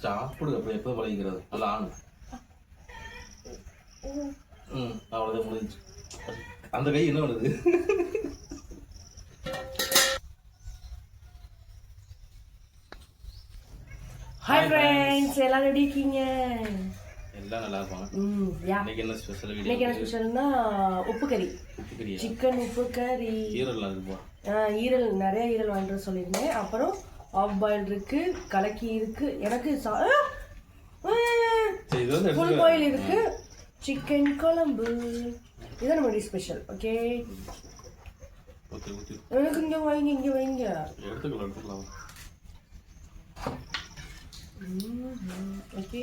சாப்பிடு அப்படி எப்போ பழகிக்கிறது? நல்லா ஆணு ம் அவ்வளோதான் முடிஞ்சு அந்த கை என்ன பண்ணுது? ஹாய் ஃப்ரெண்ட்ஸ் எல்லாம் எப்படி இருக்கீங்க? எல்லாம் நல்லா இருப்பாங்க. இன்னைக்கு என்ன ஸ்பெஷல் இன்னைக்கு என்ன ஸ்பெஷல்னா உப்பு கறி. சிக்கன் உப்பு கறி. ஆ, ஈரல் நிறைய ஈரல் வாங்கிட்டு சொல்லியிருந்தேன். அப்புறம் ஆஃப் பாயில் இருக்கு கலக்கி இருக்கு. எனக்கு ஃபுல் பாயில் இருக்கு. சிக்கன் குழம்பு. இதான் நம்மளுடைய ஸ்பெஷல் ஓகே எனக்கு இங்கே வைங்க இங்கே வைங்க. ஓகே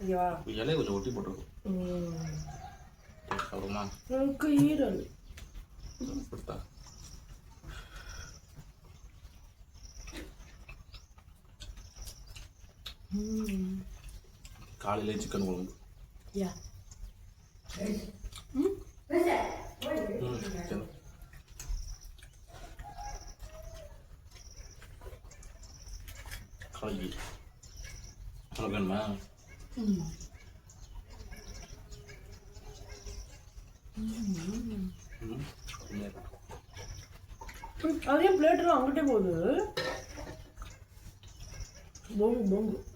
ஓகேவா இலையை கொஞ்சம் ஒட்டி போட்டுருக்கும். ஈரல். கொடுத்தா காலையிலே சிக்கன் குழம்பு. யா உனக்கு வேணுமா. அதே பிளேட்லாம் அங்கிட்டே போகுது. பொங்கு பொங்கு.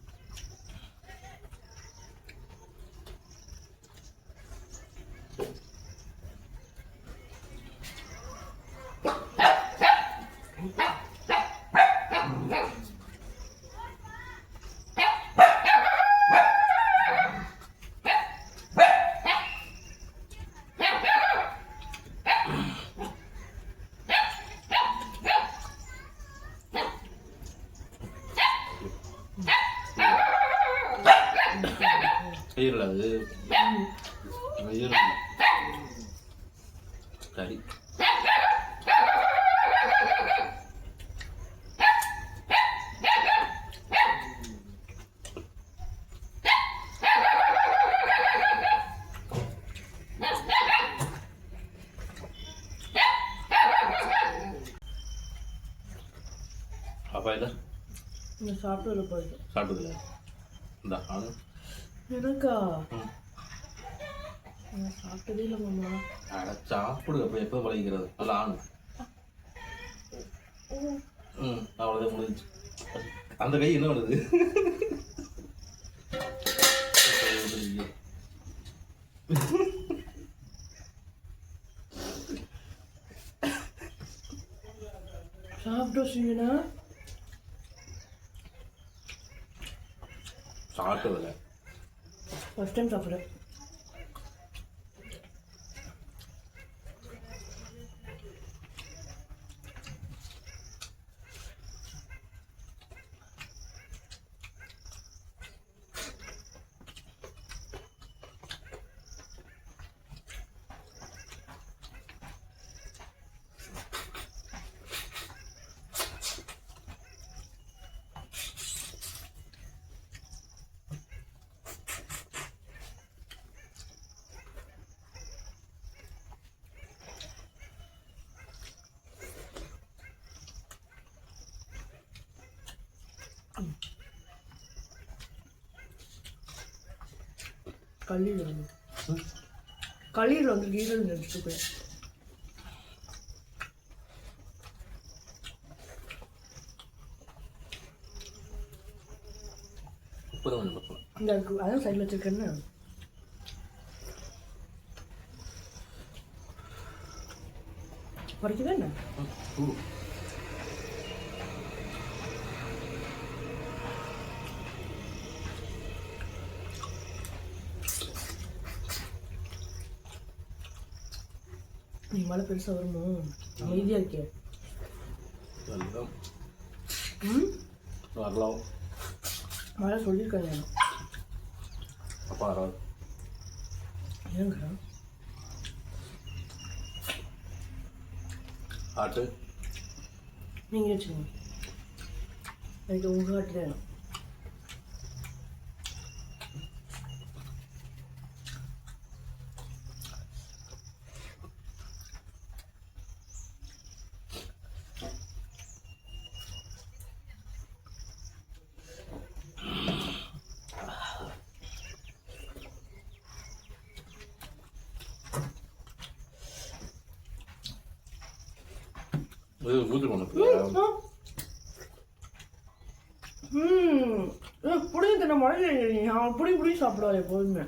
ஈரல் அது. கறி. அப்பா இல்லை சாப்பிட்டு போயிட்டு இந்த ஆளு எனக்கா? சாப்பிட்டதே இல்லை மாமா. அட சாப்பிடு அப்படி எப்போ பழகிக்கிறது? நல்லா ஆணு ம் அவ்வளோதான் முடிஞ்சு அந்த கை என்ன பண்ணுது? சாப்பிட்டு வச்சிங்கன்னா சாப்பிட்டதில்ல. ഫസ്റ്റ് ടൈം സഫർ கல்லீரல் வந்து. கல்லீரல் வந்து ஈரல் கொஞ்சம் பத்தலாம் இந்த அதான் சைடில் வச்சிருக்கேன்னு. குறைக்குதா என்ன? நீ மழை பெருசாக வருமோ? அமைதியாக இருக்கே. வரலாம். மழை சொல்லியிருக்காங்க அப்பா வராது ஏங்க ஆட்டு. நீங்கள் வச்சுக்கோங்க. எனக்கு உங்கள் காட்டு வேணும். இது ஊற்றி கொண்டு ம் புடிங்க தின மழை அவன் புடி புடி சாப்பிடுவார் எப்போதுமே.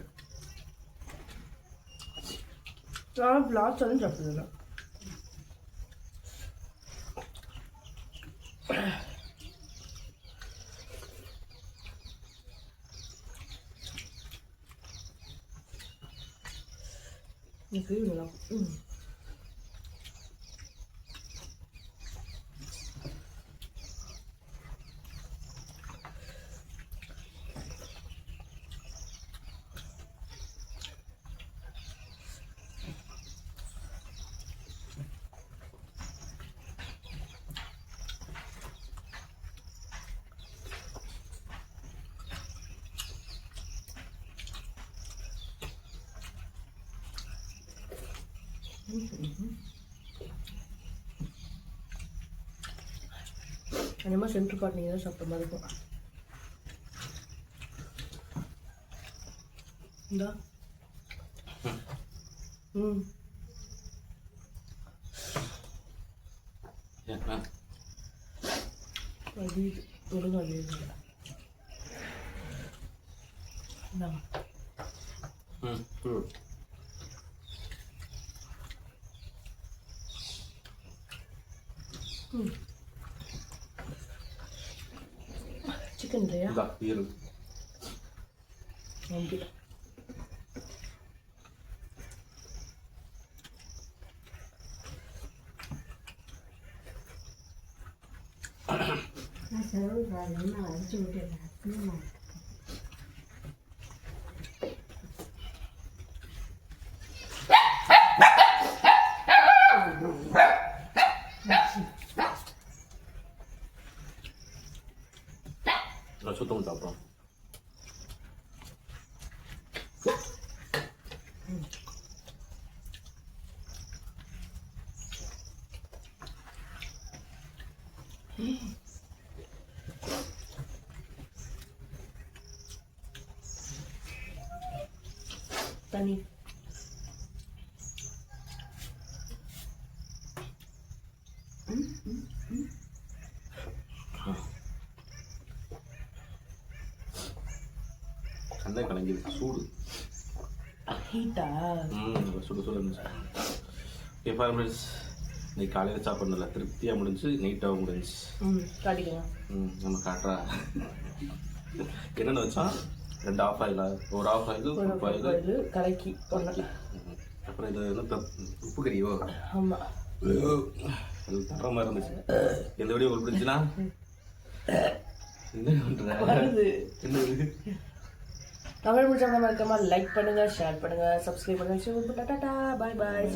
நான் லாஸ்ட் வந்து சாப்பிடுவேன் எனக்கு நல்லா ம். அந்த மாதிரி சென்ட்ரு காட் நீங்கள் தான் சாப்பிட்ட மாதிரி இருக்கும் இந்தா. ம். அது இது ஒழுங்கு அது இல்லை இந்தாங்க ம். 응. chicken 돼요? 나 얘를 여기다. 나 저런 거 얼마나 안 좋은 게 왔구나 தண்ணி கண்ணை கலங்கிடுச்சு சூடு. ஹீட்டா ம் சுடு சுடு ஓகே ஃபார்மர்ஸ் இன்னைக்கு காலையில் சாப்பிட்றதுல திருப்தியாக முடிஞ்சு நீட்டாகவும் முடிஞ்சு. ம் நம்ம காட்டுறா. என்னென்ன வச்சா ரெண்டு ஆஃப் ஆயிலா ஒரு ஆஃப் ஆயில் ஒரு ஆயில் கலக்கி அப்புறம் இது என்ன பெப்- உப்பு கறியோ? ஆமாம் அது தர மாதிரி இருந்துச்சு. இந்த வீடியோ உங்களுக்கு பிடிச்சுன்னா என்ன பண்ற? வருது. என்னது தமிழ் பிடிச்சவங்க மறக்காம லைக் பண்ணுங்க ஷேர் பண்ணுங்க சப்ஸ்கிரைப் பண்ணுங்க. டாடா பாய் பாய்